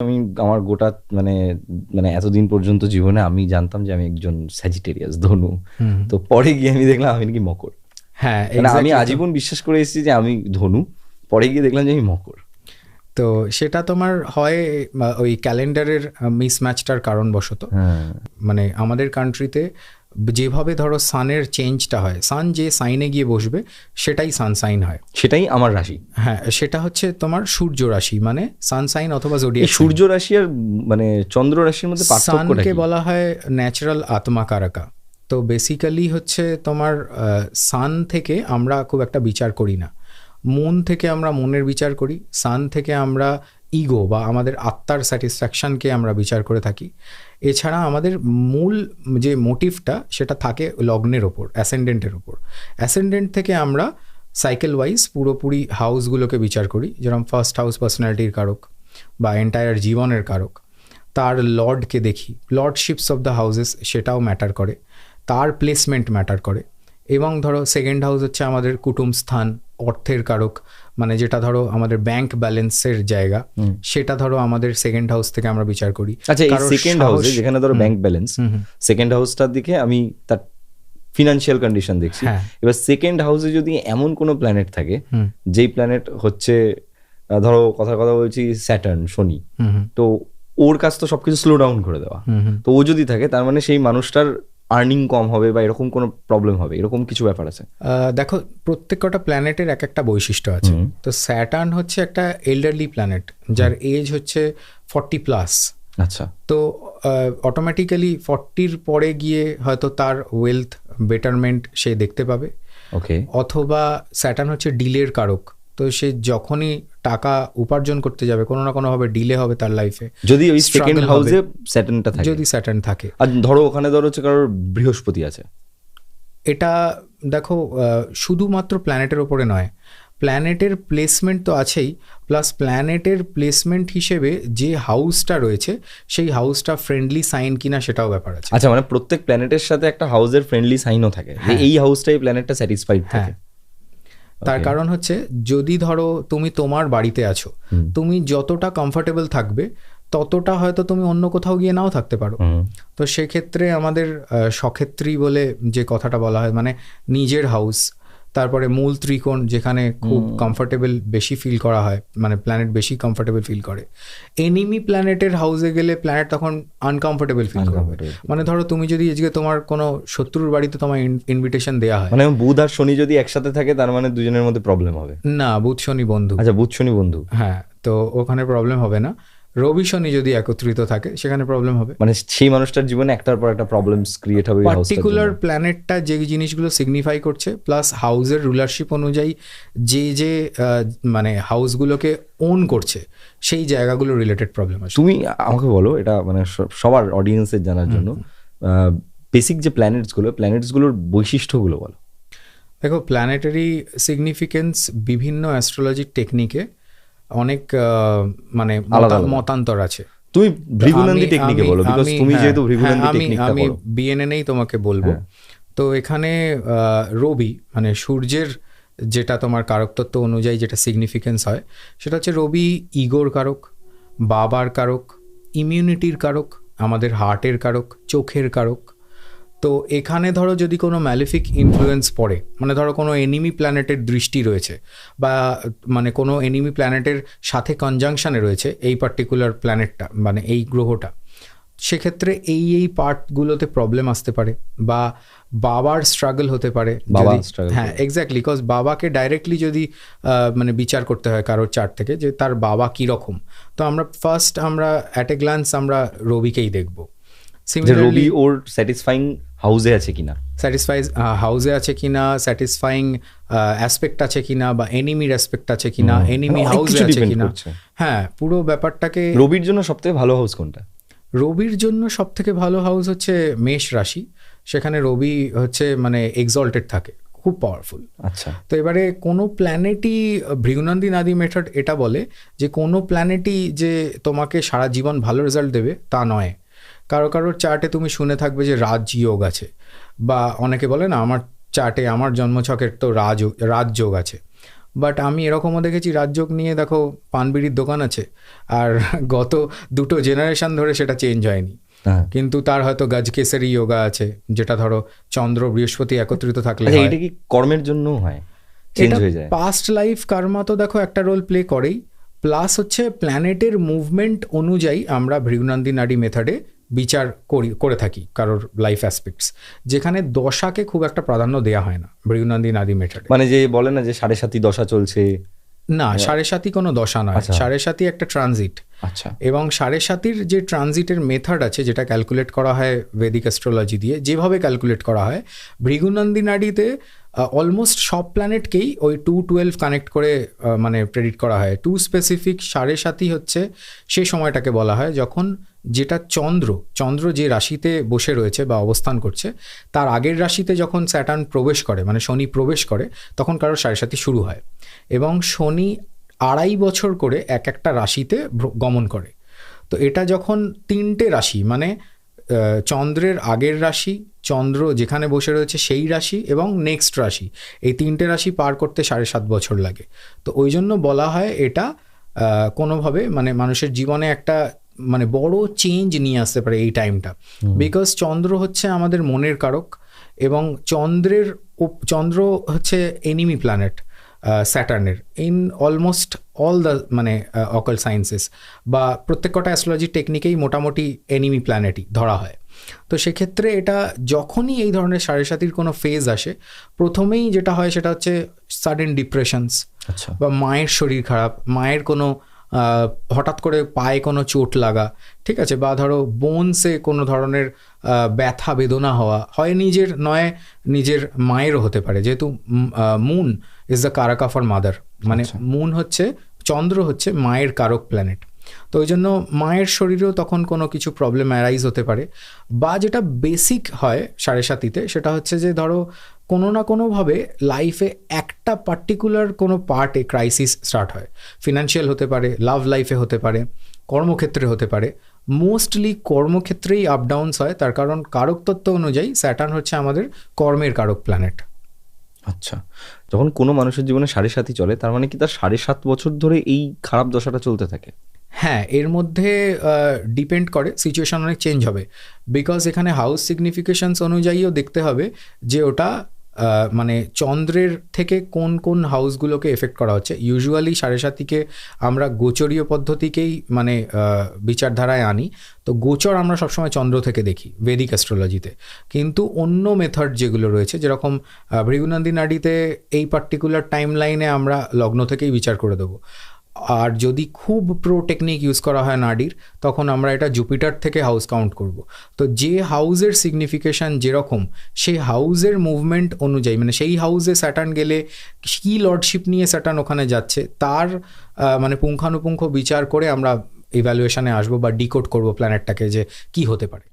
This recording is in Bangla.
আমি আমার গোটা মানে মানে এতদিন পর্যন্ত জীবনে আমি জানতাম যে আমি একজন স্যাজিটেরিয়াস ধনু। তো পরে গিয়ে আমি দেখলাম আমি নাকি মকর। হ্যাঁ মানে আমি আজীবন বিশ্বাস করে এসেছি যে আমি ধনু। পরে গিয়ে দেখলাম যে আমি মকর। তো সেটা তোমার হয় ওই ক্যালেন্ডারের মিসম্যাচটার কারণবশত। হ্যাঁ। মানে আমাদের কান্ট্রিতে যেভাবে ধরো সানের চেঞ্জটা হয় সান যে সাইনে গিয়ে বসবে সেটাই সান সাইন হয়। সেটাই আমার রাশি। হ্যাঁ সেটা হচ্ছে তোমার সূর্য রাশি মানে সান সাইন অথবা এই সূর্য রাশি আর মানে চন্দ্র রাশির মধ্যে সানকে বলা হয় ন্যাচারাল আত্মা কারাকা তো বেসিক্যালি হচ্ছে তোমার সান থেকে আমরা খুব একটা বিচার করি না। মন থেকে আমরা মনের বিচার করি সান থেকে আমরা ইগো বা আমাদের আত্মার স্যাটিসফ্যাকশনকে আমরা বিচার করে থাকি। এছাড়া আমাদের মূল যে মোটিভটা সেটা থাকে লগ্নের ওপর অ্যাসেন্ডেন্টের ওপর। অ্যাসেন্ডেন্ট থেকে আমরা সাইকেল ওয়াইজ পুরোপুরি হাউসগুলোকে বিচার করি, যেরকম ফার্স্ট হাউস পার্সোনালিটির কারক বা এন্টায়ার জীবনের কারক। তার লর্ডকে দেখি লর্ডশিপস অফ দ্য হাউসেস সেটাও ম্যাটার করে। তার প্লেসমেন্ট ম্যাটার করে। এবং ধরো সেকেন্ড হাউস হচ্ছে আমাদের কুটুম স্থান, অর্থের কারক মানে যেটা ধরো আমাদের ব্যাংক ব্যালেন্সের জায়গা সেটা ধরো আমাদের সেকেন্ড হাউস থেকে আমরা বিচার করি আচ্ছা এই সেকেন্ড হাউসে যেখানে ধরো ব্যাংক ব্যালেন্স। সেকেন্ড হাউসটার দিকে আমি তার ফিনান্সিয়াল কন্ডিশন দেখছি হ্যাঁ। এবার সেকেন্ড হাউসে যদি এমন কোনো প্ল্যানেট থাকে। যেই প্ল্যানেট হচ্ছে ধরো কথার কথা বলছি স্যাটার্ন শনি তো ওর কাজ তো সবকিছু স্লো ডাউন করে দেওয়া। তো ও যদি থাকে তার মানে সেই মানুষটার আর্নিং কম হবে বা এরকম কোনো প্রবলেম হবে এরকম কিছু ব্যাপার আছে? দেখো প্রত্যেক কটা প্ল্যানেটের এক একটা বৈশিষ্ট্য আছে। তো স্যাটার্ন হচ্ছে একটা এল্ডারলি প্ল্যানেট যার এজ হচ্ছে ফর্টি প্লাস আচ্ছা। তো অটোমেটিক্যালি ফর্টির পরে গিয়ে হয়তো তার ওয়েলথ বেটারমেন্ট সে দেখতে পাবে। ওকে অথবা স্যাটার্ন হচ্ছে ডিলের কারক। তো সে যখনই টাকা উপার্জন করতে যাবে কোনো না কোনোভাবে ডিলে হবে তার লাইফে যদি ওই সেকেন্ড হাউসে স্যাটার্নটা থাকে। যদি স্যাটার্ন থাকে। আর ধরো ওখানে ধরো হচ্ছে কারোর বৃহস্পতি আছে। এটা দেখো শুধুমাত্র প্ল্যানেটের ওপরে নয় প্ল্যানেটের প্লেসমেন্ট তো আছেই প্লাস প্ল্যানেটের প্লেসমেন্ট হিসেবে যে হাউসটা রয়েছে সেই হাউসটা ফ্রেন্ডলি সাইন কিনা সেটাও ব্যাপার আছে। আচ্ছা মানে প্রত্যেক প্ল্যানেটের সাথে একটা হাউসের ফ্রেন্ডলি সাইনও থাকে। যে এই হাউসটাই প্ল্যানেটটা স্যাটিসফাইড থাকে। তার কারণ হচ্ছে যদি ধরো তুমি তোমার বাড়িতে আছো তুমি যতটা কমফোর্টেবল থাকবে ততটা হয়তো তুমি অন্য কোথাও গিয়ে নাও থাকতে পারো। তো সেক্ষেত্রে আমাদের সক্ষেত্রী বলে যে কথাটা বলা হয় মানে নিজের হাউস তারপরে মূল ত্রিকোণ যেখানে খুব কমফোর্টেবল বেশি ফিল করা হয় মানে প্ল্যানেট বেশি কমফোর্টেবল ফিল করে। এনিমি প্ল্যানেটের হাউসে গেলে প্ল্যানেট তখন আনকমফোর্টেবল ফিল করবে। মানে ধরো তুমি যদি আজকে তোমার কোনো শত্রুর বাড়িতে তোমার ইনভিটেশন দেওয়া হয়। মানে বুধ আর শনি যদি একসাথে থাকে তার মানে দুজনের মধ্যে প্রবলেম হবে। না বুধ শনি বন্ধু। আচ্ছা বুধ শনি বন্ধু। হ্যাঁ তো ওখানে প্রবলেম হবে না। রবি শনি যদি একত্রিত থাকে সেখানে প্রবলেম হবে। মানে সেই মানুষটার জীবনে একটার পর একটা প্রবলেমস ক্রিয়েট হবে পার্টিকুলার প্ল্যানেটটা যে জিনিসগুলো সিগনিফাই করছে প্লাস হাউসের রুলারশিপ অনুযায়ী যে যে মানে হাউসগুলোকে ওন করছে সেই জায়গাগুলো রিলেটেড প্রবলেম আছে তুমি আমাকে বলো এটা মানে সবার অডিয়েন্সের জানার জন্য বেসিক যে প্ল্যানেটসগুলো প্ল্যানেটসগুলোর বৈশিষ্ট্যগুলো বলো। দেখো প্ল্যানেটারি সিগনিফিকেন্স বিভিন্ন অ্যাস্ট্রোলজির টেকনিকে অনেক মানে। মতান্তর আছে তুমি ভৃগুনন্দী টেকনিকে বলো বিকজ তুমি হ্যাঁ, যেহেতু হ্যাঁ, ভৃগুনন্দী আমি টেকনিকটা আমি বিএনএনেই তোমাকে বলব হ্যাঁ। তো এখানে আহ, রবি মানে সূর্যের যেটা তোমার কারকতত্ত্ব অনুযায়ী যেটা সিগনিফিকেন্স হয় সেটা হচ্ছে রবি ইগোর কারক বাবার কারক ইমিউনিটির কারক আমাদের হার্টের কারক চোখের কারক তো এখানে ধরো যদি কোনো ম্যালিফিক ইনফ্লুয়েন্স পড়ে মানে ধরো কোনো এনিমি প্ল্যানেটের দৃষ্টি রয়েছে বা মানে কোনো এনিমি প্ল্যানেটের সাথে কনজাংশনে রয়েছে এই পার্টিকুলার প্ল্যানেটটা মানে এই গ্রহটা সেক্ষেত্রে এই এই পার্টগুলোতে প্রবলেম আসতে পারে বা বাবার স্ট্রাগল হতে পারে বাবা হ্যাঁ এক্স্যাক্টলি বিকজ বাবাকে ডাইরেক্টলি যদি মানে বিচার করতে হয় কারোর চার্ট থেকে যে তার বাবা কীরকম তো আমরা ফার্স্ট আমরা অ্যাট এ গ্লান্স আমরা রবিকেই দেখব। যে রবি ওর স্যাটিসফাইং হাউসে আছে কিনা? স্যাটিসফাই হাউসে আছে কিনা স্যাটিসফাইং অ্যাসপেক্ট আছে কিনা বা এনিমির অ্যাসপেক্ট আছে কিনা এনিমি অনেক হাউসে আছে কিনা। হ্যাঁ পুরো ব্যাপারটাকে রবির জন্য সবথেকে ভালো হাউস কোনটা? রবির জন্য সব থেকে ভালো হাউস হচ্ছে মেষ রাশি। সেখানে রবি হচ্ছে মানে এক্সল্টেড থাকে খুব পাওয়ারফুল আচ্ছা। তো এবারে কোনো প্ল্যানেটই ভৃগুনন্দী নাদি মেথড এটা বলে যে কোনো প্ল্যানেটই যে তোমাকে সারা জীবন ভালো রেজাল্ট দেবে তা নয়। কারও কারোর চার্টে তুমি শুনে থাকবে যে রাজযোগ আছে। বা অনেকে বলে না আমার চার্টে আমার জন্মছকের তো রাজ রাজযোগ আছে। বাট আমি এরকমও দেখেছি রাজযোগ নিয়ে দেখো পানবিড়ির দোকান আছে আর গত দুটো জেনারেশন ধরে সেটা চেঞ্জ হয়নি। হ্যাঁ। কিন্তু তার হয়তো গাজকেসারি যোগা আছে যেটা ধরো চন্দ্র বৃহস্পতি একত্রিত থাকলে আচ্ছা এটা কি কর্মের জন্য হয়? চেঞ্জ হয়ে যায়। পাস্ট লাইফ কার্মা তো দেখো একটা রোল প্লে করেই। প্লাস হচ্ছে প্ল্যানেটের মুভমেন্ট অনুযায়ী আমরা ভৃগুনন্দী নাড়ি মেথডে বিচার করি করে থাকি কারোর লাইফ অ্যাসপেক্টস যেখানে দশাকে খুব একটা প্রাধান্য দেওয়া হয় না ভৃগুনন্দী নাড়ি মেথডে মানে যে বলে না যে সাড়ে সাতি দশা চলছে। না সাড়ে সাতই কোনো দশা নয় আচ্ছা। সাড়ে সাতই একটা ট্রানজিট আচ্ছা। এবং সাড়ে সাতির যে ট্রানজিটের মেথড আছে যেটা ক্যালকুলেট করা হয় বেদিক অ্যাস্ট্রোলজি দিয়ে যেভাবে ক্যালকুলেট করা হয় ভৃগুনন্দী নাড়িতে অলমোস্ট সব প্ল্যানেটকেই ওই টু টুয়েলভ কানেক্ট করে মানে প্রেডিক্ট করা হয়। টু স্পেসিফিক সাড়ে সাতই হচ্ছে সেই সময়টাকে বলা হয় যখন যেটা চন্দ্র চন্দ্র যে রাশিতে বসে রয়েছে বা অবস্থান করছে, তার আগের রাশিতে যখন স্যাটার্ন প্রবেশ করে মানে শনি প্রবেশ করে, তখন কারও সাড়ে শুরু হয় এবং শনি আড়াই বছর করে এক একটা রাশিতে গমন করে। তো এটা যখন তিনটে রাশি মানে চন্দ্রের আগের রাশি, চন্দ্র যেখানে বসে রয়েছে সেই রাশি এবং নেক্সট রাশি, এই তিনটে রাশি পার করতে সাড়ে সাত বছর লাগে। তো ওই জন্য বলা হয় এটা কোনোভাবে মানে মানুষের জীবনে একটা মানে বড় চেঞ্জ নিয়ে আসতে পারে এই টাইমটা বিকজ চন্দ্র হচ্ছে আমাদের মনের কারক এবং চন্দ্রের চন্দ্র হচ্ছে এনিমি প্ল্যানেট স্যাটার্নের ইন অলমোস্ট অল দ্য মানে অকল সায়েন্সেস বা প্রত্যেক কটা অ্যাস্ট্রোলজি টেকনিকেই মোটামুটি এনিমি প্ল্যানেটই ধরা হয়। তো সেক্ষেত্রে এটা যখনই এই ধরনের সাড়ে সাতির কোনো ফেজ আসে প্রথমেই যেটা হয় সেটা হচ্ছে সাডেন ডিপ্রেশনস আচ্ছা। বা মায়ের শরীর খারাপ মায়ের কোনো হঠাৎ করে পায়ে কোনো চোট লাগা ঠিক আছে? বা ধরো বোনসে কোনো ধরনের ব্যথা বেদনা হওয়া হয় নিজের নয় নিজের মায়েরও হতে পারে। যেহেতু moon is the karaka for mother মানে মুন হচ্ছে চন্দ্র হচ্ছে মায়ের কারক প্ল্যানেট তো ওই জন্য মায়ের শরীরেও তখন কোনো কিছু প্রবলেম অ্যারাইজ হতে পারে। বা যেটা বেসিক হয় সাড়ে সাতিতে সেটা হচ্ছে যে ধরো কোনো না কোনোভাবে লাইফে একটা পার্টিকুলার কোনো পার্টে ক্রাইসিস স্টার্ট হয়। ফিনান্সিয়াল হতে পারে লাভ লাইফে হতে পারে কর্মক্ষেত্রে হতে পারে। মোস্টলি কর্মক্ষেত্রেই আপ ডাউনস হয় তার কারণ কারক তত্ত্ব অনুযায়ী স্যাটার্ন হচ্ছে আমাদের কর্মের কারক প্ল্যানেট আচ্ছা যখন কোনো মানুষের জীবনে সাড়ে সাতই চলে তার মানে কি তার সাড়ে সাত বছর ধরে এই খারাপ দশাটা চলতে থাকে? হ্যাঁ এর মধ্যে ডিপেন্ড করে সিচুয়েশন অনেক চেঞ্জ হবে। বিকজ এখানে হাউস সিগনিফিকেশনস অনুযায়ীও দেখতে হবে যে ওটা মানে চন্দ্রের থেকে কোন কোন হাউসগুলোকে এফেক্ট করা হচ্ছে? ইউজুয়ালি সাড়ে সাতিকে আমরা গোচরীয় পদ্ধতিকেই মানে বিচারধারায় আনি। তো গোচর আমরা সবসময় চন্দ্র থেকে দেখি বেদিক অ্যাস্ট্রোলজিতে কিন্তু অন্য মেথড যেগুলো রয়েছে, যেরকম ভৃগুনন্দী নাড়িতে এই পার্টিকুলার টাইম লাইনে আমরা লগ্ন থেকেই বিচার করে দেবো। আর যদি খুব প্রো টেকনিক ইউজ করা হয় নাডির, তখন আমরা এটা জুপিটার থেকে হাউস কাউন্ট করব। তো যে হাউসের সিগনিফিকেশন যেরকম, সেই হাউসের মুভমেন্ট অনুযায়ী মানে সেই হাউসে স্যাটার্ন গেলে কী লর্ডশিপ নিয়ে স্যাটার্ন ওখানে যাচ্ছে, তার মানে পুঙ্খানুপুঙ্খ বিচার করে আমরা ইভ্যালুয়েশনে আসব বা ডিকোড করব প্ল্যানেটটাকে যে কি হতে পারে।